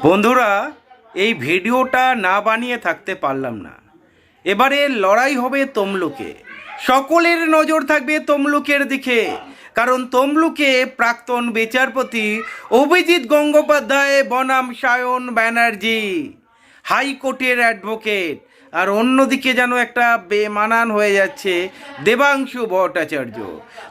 বন্ধুরা, এই ভিডিওটা না বানিয়ে থাকতে পারলাম না। এবারে লড়াই হবে তমলুকে। সকলের নজর থাকবে তমলুকের দিকে। কারণ তমলুকে প্রাক্তন বিচারপতি অভিজিৎ গঙ্গোপাধ্যায়, বনাম সায়ন ব্যানার্জি, হাইকোর্টের অ্যাডভোকেট। আর অন্যদিকে যেন একটা বেমানান হয়ে যাচ্ছে দেবাংশু ভট্টাচার্য।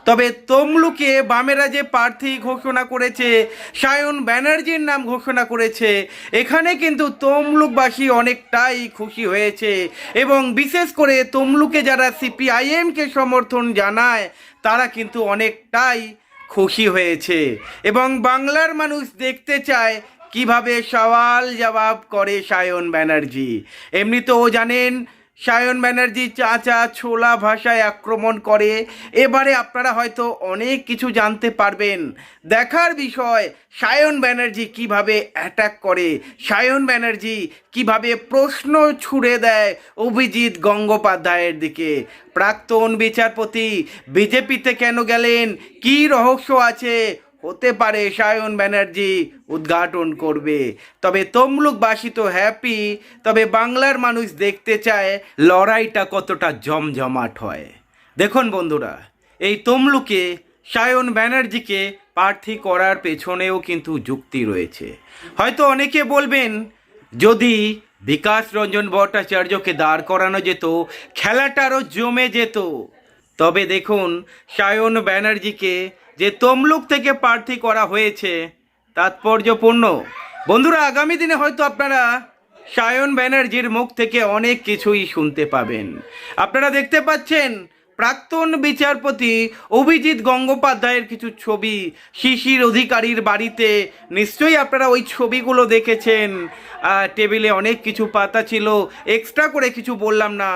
তবে তমলুকে বামেরা যে প্রার্থী ঘোষণা করেছে, সায়ন ব্যানার্জির নাম ঘোষণা করেছে। এখানে কিন্তু তমলুকবাসী অনেকটাই খুশি হয়েছে এবং বিশেষ করে তমলুকে যারা সিপিআইএমকে সমর্থন জানায়, তারা কিন্তু অনেকটাই খুশি হয়েছে। এবং বাংলার মানুষ দেখতে চায় কীভাবে সওয়াল জবাব করে সায়ন ব্যানার্জি? এমনি এমনিতেও জানেন, সায়ন ব্যানার্জি চাচা ছোলা ভাষায় আক্রমণ করে। এবারে আপনারা হয়তো অনেক কিছু জানতে পারবেন। দেখার বিষয়, সায়ন ব্যানার্জি কীভাবে অ্যাটাক করে? সায়ন ব্যানার্জি কীভাবে প্রশ্ন ছুড়ে দেয় অভিজিৎ গঙ্গোপাধ্যায়ের দিকে? প্রাক্তন বিচারপতি, বিজেপিতে কেন গেলেন? কি রহস্য আছে? হতে পারে সায়ন ব্যানার্জি উদ্ঘাটন করবে। তবে তমলুকবাসী তো হ্যাপি তবে বাংলার মানুষ দেখতে চায় লড়াইটা কতটা জমজমাট হয়। দেখুন বন্ধুরা, এই তমলুকে, সায়ন ব্যানার্জিকে প্রার্থী করার পেছনেও কিন্তু যুক্তি রয়েছে। হয়তো অনেকে বলবেন, যদি বিকাশ রঞ্জন ভট্টাচার্যকে দাঁড় করানো যেত, খেলাটা আরও জমে যেত। তবে দেখুন, সায়ন ব্যানার্জিকে যে তমলুক থেকে প্রার্থী করা হয়েছে, তাৎপর্যপূর্ণ। বন্ধুরা, আগামী দিনে হয়তো আপনারা সায়ন ব্যানার্জির মুখ থেকে অনেক কিছুই শুনতে পাবেন। আপনারা দেখতে পাচ্ছেন, প্রাক্তন বিচারপতি অভিজিৎ গঙ্গোপাধ্যায়ের কিছু ছবি, শিশির অধিকারীর বাড়িতে। নিশ্চয়ই আপনারা ওই ছবিগুলো দেখেছেন। টেবিলে অনেক কিছু পাতা ছিল, এক্সট্রা করে কিছু বললাম না,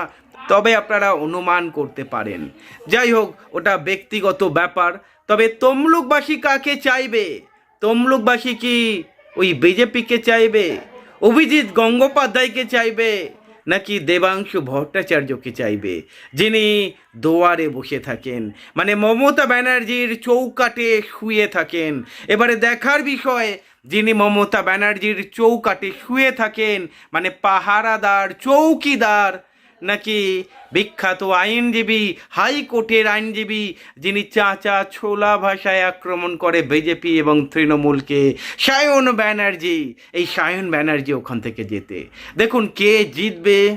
তবে আপনারা অনুমান করতে পারেন। যাই হোক, ওটা ব্যক্তিগত ব্যাপার। তবে তমলুকবাসী কাকে চাইবে? তমলুকবাসী কি ওই বিজেপিকে চাইবে? অভিজিৎ গঙ্গোপাধ্যায়কে চাইবে? নাকি দেবাংশু ভট্টাচার্যকে চাইবে? যিনি দোয়ারে বসে থাকেন মানে মমতা ব্যানার্জির চৌকাটে শুয়ে থাকেন। এবারে দেখার বিষয়, যিনি মমতা ব্যানার্জির চৌকাটে শুয়ে থাকেন মানে পাহারাদার, চৌকিদার নাকি বিখ্যাত আইনজীবী, হাইকোর্টের আইনজীবী, যিনি চাচা ছোলা ভাষায় আক্রমণ করে বিজেপি এবং তৃণমূলকে? সায়ন ব্যানার্জি। এই সায়ন ব্যানার্জি ওখান থেকে যেতে দেখুন, কে জিতবে,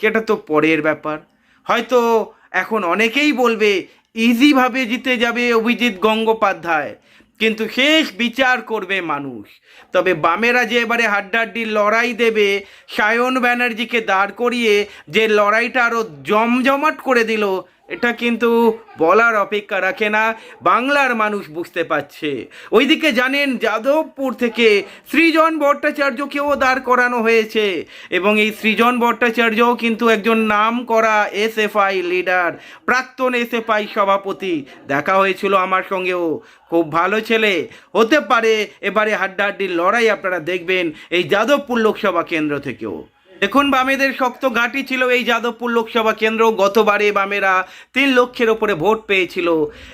সেটা তো পরের ব্যাপার। হয়তো এখন অনেকেই বলবে ইজিভাবে জিতে যাবে অভিজিৎ গঙ্গোপাধ্যায়। কিন্তু শেষ বিচার করবে মানুষ। তবে বামেরা যে এবারে হাড্ডাহাড্ডির লড়াই দেবে, সায়ন ব্যানার্জিকে দাঁড় করিয়ে যে লড়াইটা আরও জমজমাট করে দিল এটা কিন্তু বলার অপেক্ষা রাখে না। বাংলার মানুষ বুঝতে পারছে। ওইদিকে জানেন, যাদবপুর থেকে সৃজন ভট্টাচার্যকেও দাঁড় করানো হয়েছে এবং এই সৃজন ভট্টাচার্যও কিন্তু একজন নাম করা এসএফআই লিডার, প্রাক্তন এসএফআই সভাপতি। দেখা হয়েছিল আমার সঙ্গেও। খুব ভালো ছেলে। হতে পারে, এবারে হাড্ডাহাড্ডির লড়াই আপনারা দেখবেন এই যাদবপুর লোকসভা কেন্দ্র থেকেও। দেখুন, বামেদের শক্ত ঘাঁটি ছিল এই যাদবপুর লোকসভা কেন্দ্র। গতবারে বামেরা তিন লক্ষের ওপরে ভোট পেয়েছিল।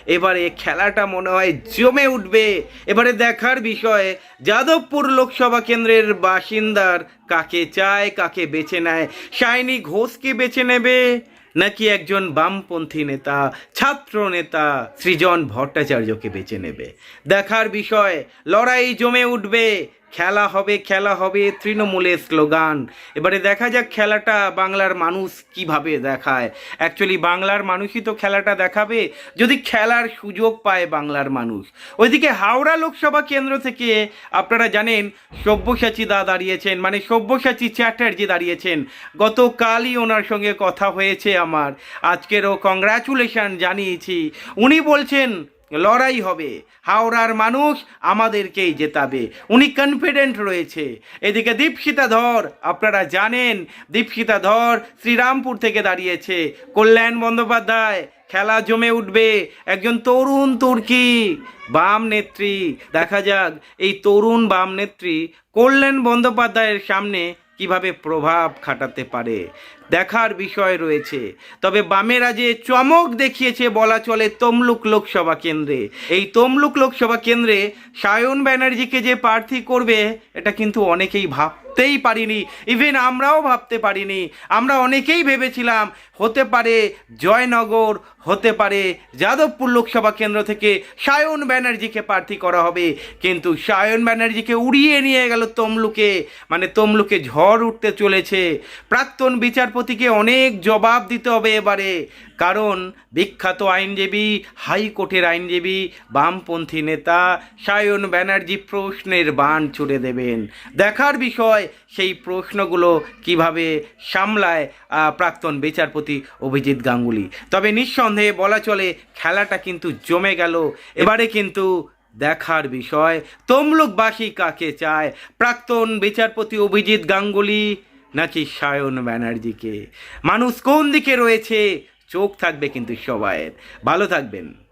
এবারে খেলাটা মনে হয় জমে উঠবে। এবারে দেখার বিষয়, যাদবপুর লোকসভা কেন্দ্রের বাসিন্দার কাকে চায়, কাকে বেছে নেয়? শাইনি ঘোষকে বেছে নেবে? নাকি একজন বামপন্থী নেতা, ছাত্র নেতা সৃজন ভট্টাচার্যকে বেছে নেবে? দেখার বিষয়, লড়াই জমে উঠবে। খেলা হবে খেলা হবে তৃণমূলের স্লোগান। এবারে দেখা যাক খেলাটা বাংলার মানুষ কীভাবে দেখায়। অ্যাকচুয়ালি বাংলার মানুষই তো খেলাটা দেখাবে, যদি খেলার সুযোগ পায় বাংলার মানুষ। ওইদিকে হাওড়া লোকসভা কেন্দ্র থেকে আপনারা জানেন, সব্যসাচী দা দাঁড়িয়েছেন মানে সব্যসাচী চ্যাটার্জি দাঁড়িয়েছেন। গতকালই ওনার সঙ্গে কথা হয়েছে আমার। আজকেরও কংগ্রাচুলেশন জানিয়েছি। উনি বলছেন লড়াই হবে। হাওড়ার মানুষ আমাদেরকেই জেতাবে। উনি কনফিডেন্ট রয়েছে। এদিকে দীপশিতা ধর, আপনারা জানেন, দীপশিতা ধর শ্রীরামপুর থেকে দাঁড়িয়েছে। কল্যাণ বন্দ্যোপাধ্যায়, খেলা জমে উঠবে। একজন তরুণ তুর্কি, বাম নেত্রী। দেখা যাক, এই তরুণ বাম নেত্রী কল্যাণ বন্দ্যোপাধ্যায়ের সামনে কীভাবে প্রভাব খাটাতে পারে? দেখার বিষয় রয়েছে। তবে বামেরা যে চমক দেখিয়েছে বলা চলে তমলুক লোকসভা কেন্দ্রে। এই তমলুক লোকসভা কেন্দ্রে সায়ন ব্যানার্জিকে যে প্রার্থী করবে, এটা কিন্তু অনেকেই ভাবতেই পারিনি। ইভেন আমরাও ভাবতে পারিনি। আমরা অনেকেই ভেবেছিলাম, হতে পারে জয়নগর, হতে পারে যাদবপুর লোকসভা কেন্দ্র থেকে সায়ন ব্যানার্জিকে প্রার্থী করা হবে। কিন্তু সায়ন ব্যানার্জিকে উড়িয়ে নিয়ে গেল তমলুকে। মানে তমলুকে ঝড় উঠতে চলেছে। প্রাক্তন বিচারপতিকে অনেক জবাব দিতে হবে এবারে। কারণ বিখ্যাত আইনজীবী, হাইকোর্টের আইনজীবী, বামপন্থী নেতা সায়ন ব্যানার্জি প্রশ্নের বান ছুড়ে দেবেন। দেখার বিষয় সেই প্রশ্নগুলো কীভাবে সামলায় প্রাক্তন বিচারপতি অভিজিৎ গাঙ্গুলি। তবে নিঃসন্দেহে বলা চলে, খেলাটা কিন্তু জমে গেল। এবারে কিন্তু দেখার বিষয়, তমলুকবাসী কাকে চায়? প্রাক্তন বিচারপতি অভিজিৎ গাঙ্গুলি নাকি সায়ন ব্যানার্জিকে? মানুষ কোন দিকে রয়েছে? চোখ থাকবে কিন্তু সবাইয়ের। ভালো থাকবেন।